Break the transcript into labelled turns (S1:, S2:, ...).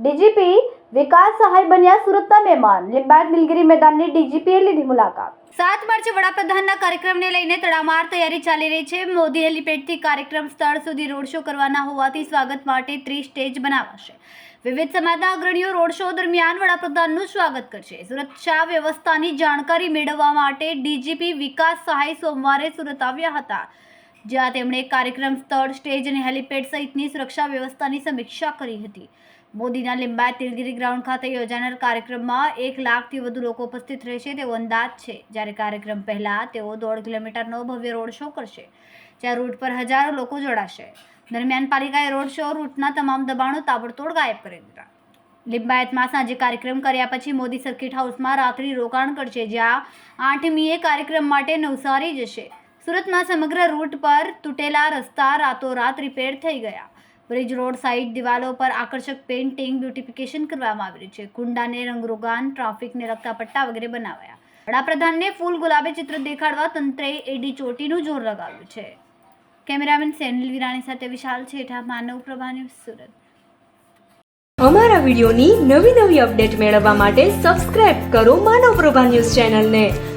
S1: DGP વિકાસ સહાય બન્યા સુરતના મહેમાન. લીંબાયત નીલગીરી મેદાનની ડીજીપીએ લીધી મુલાકાત. સાત માર્ચે વડાપ્રધાનના કાર્યક્રમને લઈને તડામાર તૈયારી ચાલી રહી છે. મોદી હેલિપેડથી કાર્યક્રમ સ્થળ સુધી રોડ શો કરવાના હોવાથી સ્વાગત માટે ત્રીસ સ્ટેજ બનાવાશે. વિવિધ સમાજના અગ્રણીઓ રોડ શો દરમિયાન વડાપ્રધાનનું સ્વાગત કરશે. સુરક્ષા વ્યવસ્થાની જાણકારી મેળવવા માટે ડીજીપી વિકાસ સહાય સોમવારે સુરત આવ્યા હતા. જ્યાં તેમણે કાર્યક્રમ સ્થળ, સ્ટેજ અને હેલિપેડ સહિતની સુરક્ષા વ્યવસ્થાની સમીક્ષા કરી હતી. મોદીના લિંબાયત નીલગિરી ગ્રાઉન્ડ ખાતે યોજાનાર કાર્યક્રમમાં એક લાખથી વધુ લોકો ઉપસ્થિત રહેશે તેવો અંદાજ છે. જ્યારે કાર્યક્રમ પહેલા તેઓ દોઢ કિલોમીટરનો ભવ્ય રોડ શો કરશે, જ્યાં રૂટ પર હજારો લોકો જોડાશે. દરમિયાન પાલિકાએ રોડ શો રૂટના તમામ દબાણો તાબડતોડ ગાયબ કરી દીધા. લિંબાયતમાં સાંજે કાર્યક્રમ કર્યા પછી મોદી સર્કિટ હાઉસમાં રાત્રિ રોકાણ કરશે, જ્યાં આઠમીએ કાર્યક્રમ માટે નવસારી જશે. સુરતમાં સમગ્ર રૂટ પર તૂટેલા રસ્તા રાતોરાત રિપેર થઈ ગયા. બ્રિજ રોડ સાઇડ દિવાલો પર આકર્ષક પેઇન્ટિંગ બ્યુટિફિકેશન કરવામાં આવ્યું છે. કુંડાને રંગરોગાન ટ્રાફિકને લગતા પટ્ટા વગેરે બનાવ્યા. વડાપ્રધાનને ફૂલ ગુલાબી ચિત્ર દેખાડવા તંત્રએ એડી ચોટીનું જોર લગાવ્યું છે. કેમેરામેન સેનિલ વિરાણી સાથે વિશાલ છેઠા, માનવ પ્રભા ન્યૂઝ સુરત.
S2: અમારા વિડીયોની નવી નવી અપડેટ મેળવવા માટે સબસ્ક્રાઇબ કરો માનવ પ્રભા ન્યૂઝ ચેનલને.